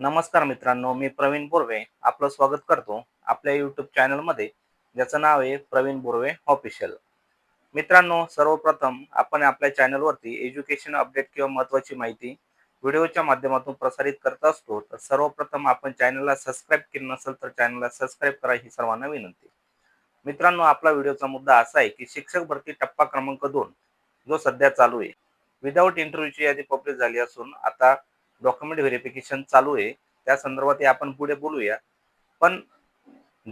नमस्कार मित्रांनो मी प्रवीण बोर्वे आपलं स्वागत करतो आपल्या यूट्यूब चॅनलमध्ये ज्याचं नाव आहे प्रवीण बोर्वे ऑफिशियल मित्रांनो सर्वप्रथम आपण आपल्या चॅनलवरती एज्युकेशन अपडेट किंवा महत्त्वाची माहिती व्हिडिओच्या माध्यमातून प्रसारित करत असतो तर सर्वप्रथम आपण चॅनलला सबस्क्राईब केलं नसेल तर चॅनलला सबस्क्राईब करा ही सर्वांना विनंती. मित्रांनो आपला व्हिडिओचा मुद्दा असा आहे की शिक्षक भरती टप्पा क्रमांक दोन जो सध्या चालू आहे. विदाऊट इंटरव्ह्यूची यादी पब्लिश झाली असून आता डॉक्युमेंट व्हेरिफिकेशन चालू आहे. त्या संदर्भात आपण पुढे बोलूया. पण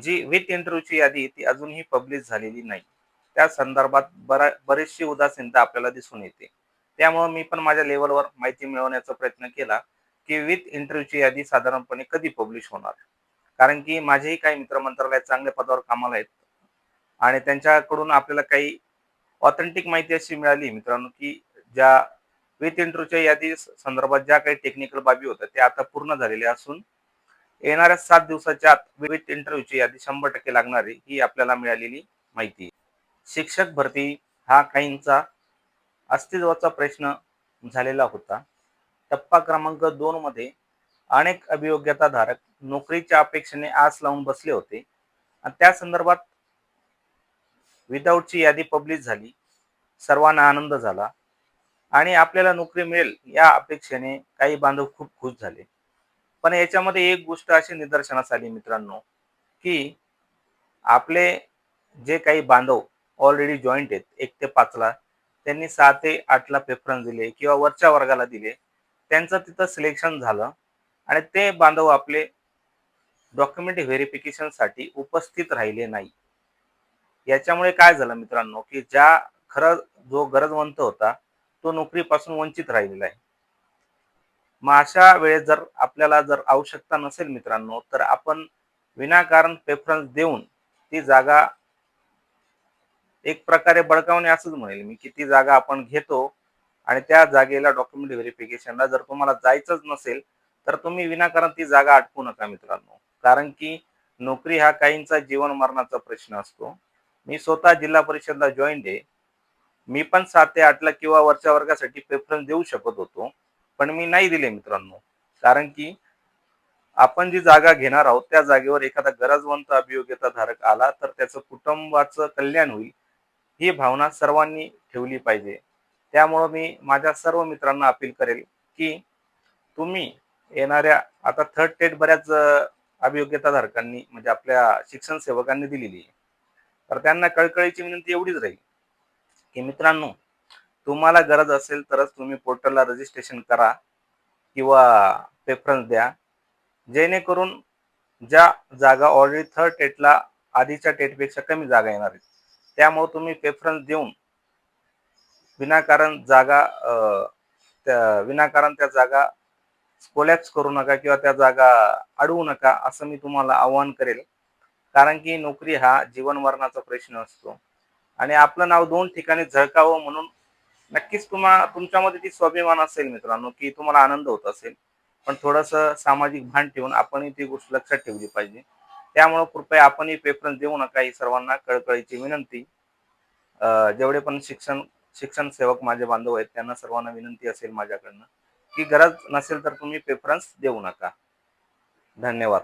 जी विथ इंटरव्ह्यूची यादी ती अजूनही पब्लिश झालेली नाही. त्या संदर्भात बरा बरीचशी उदासीनता आपल्याला दिसून येते. त्यामुळे मी पण माझ्या लेवलवर माहिती मिळवण्याचा प्रयत्न केला की विथ इंटरव्ह्यूची यादी साधारणपणे कधी पब्लिश होणार? कारण की माझेही काही मित्र मंत्रालयात चांगल्या पदावर कामाला आहेत. आणि त्यांच्याकडून आपल्याला काही ऑथेंटिक माहिती अशी मिळाली मित्रांनो की ज्या विथ इंटरव्ह्यूच्या यादी संदर्भात ज्या काही टेक्निकल बाबी होत्या त्या आता पूर्ण झालेल्या असून येणाऱ्या सात दिवसाच्या आत विथ इंटरव्ह्यूची यादी शंभर टक्के लागणारी ही आपल्याला मिळालेली माहिती शिक्षक भरती हा काहींचा अस्तित्वाचा प्रश्न झालेला होता. टप्पा क्रमांक दोन मध्ये अनेक अभियोग्यताधारक नोकरीच्या अपेक्षेने आस लावून बसले होते. आणि त्या संदर्भात विदाऊटची यादी पब्लिश झाली. सर्वांना आनंद झाला. आणि आपल्याला नोकरी मिळेल या अपेक्षेने काही बांधव खूप खुश झाले. पण याच्यामध्ये एक गोष्ट अशी निदर्शनास आली मित्रांनो की आपले जे काही बांधव ऑलरेडी जॉईंट आहेत एक ते पाचला त्यांनी सहा ते आठला प्रेफरन्स दिले किंवा वरच्या वर्गाला दिले. त्यांचं तिथं सिलेक्शन झालं आणि ते बांधव आपले डॉक्युमेंट व्हेरिफिकेशनसाठी उपस्थित राहिले नाही. याच्यामुळे काय झालं मित्रांनो की ज्या खरं जो गरजवंत होता तो नोकरीपासून वंचित राहिलेला आहे. मग अशा वेळेस जर आपल्याला जर आवश्यकता नसेल मित्रांनो तर आपण विनाकारण प्रेफरन्स देऊन ती जागा एक प्रकारे बळकावणे असंच म्हणेल मी की ती जागा आपण घेतो आणि त्या जागेला डॉक्युमेंट व्हेरिफिकेशनला जर तुम्हाला जायचंच नसेल तर तुम्ही विनाकारण ती जागा अटकू नका मित्रांनो. कारण की नोकरी हा काहींचा जीवन मरणाचा प्रश्न असतो. मी स्वतः जिल्हा परिषदला जॉईंट आहे. मी पण सात ते आठला किंवा वरच्या वर्गासाठी प्रेफरन्स देऊ शकत होतो पण मी नाही दिले मित्रांनो. कारण की आपण जी जागा घेणार आहोत त्या जागेवर एखादा गरजवंत अभियोग्यता धारक आला तर त्याचं कुटुंबाचं कल्याण होईल ही भावना सर्वांनी ठेवली पाहिजे. त्यामुळं मी माझ्या सर्व मित्रांना अपील करेल की तुम्ही येणाऱ्या आता थर्ड टेट बऱ्याच अभियोग्यता धारकांनी म्हणजे आपल्या शिक्षण सेवकांनी दिलेली आहे. तर त्यांना कळकळीची विनंती एवढीच राहील की मित्रांनो तुम्हाला गरज असेल तरच तुम्ही पोर्टलला रजिस्ट्रेशन करा किंवा प्रेफरन्स द्या. जेणेकरून ज्या जागा ऑलरेडी थर्ड टेटला आधीच्या टेटपेक्षा कमी जागा येणार आहेत त्यामुळे तुम्ही प्रेफरन्स देऊन विनाकारण जागा त्या विनाकारण त्या जागा कोलॅप्स करू नका किंवा त्या जागा अडवू नका असं मी तुम्हाला आवाहन करेल. कारण की नोकरी हा जीवन मरणाचा प्रश्न असतो. आणि आपलं नाव दोन ठिकाणी झळकावं म्हणून नक्कीच तुम्हा तुमच्यामध्ये ती स्वाभिमान असेल मित्रांनो की तुम्हाला आनंद होत असेल. पण थोडस सामाजिक भान ठेवून आपणही ती गोष्ट लक्षात ठेवली पाहिजे. त्यामुळं कृपया आपणही प्रेफरन्स देऊ नका ही सर्वांना कळकळीची विनंती. जेवढे पण शिक्षण शिक्षण सेवक माझे बांधव आहेत त्यांना सर्वांना विनंती असेल माझ्याकडनं की गरज नसेल तर तुम्ही प्रेफरन्स देऊ नका. धन्यवाद.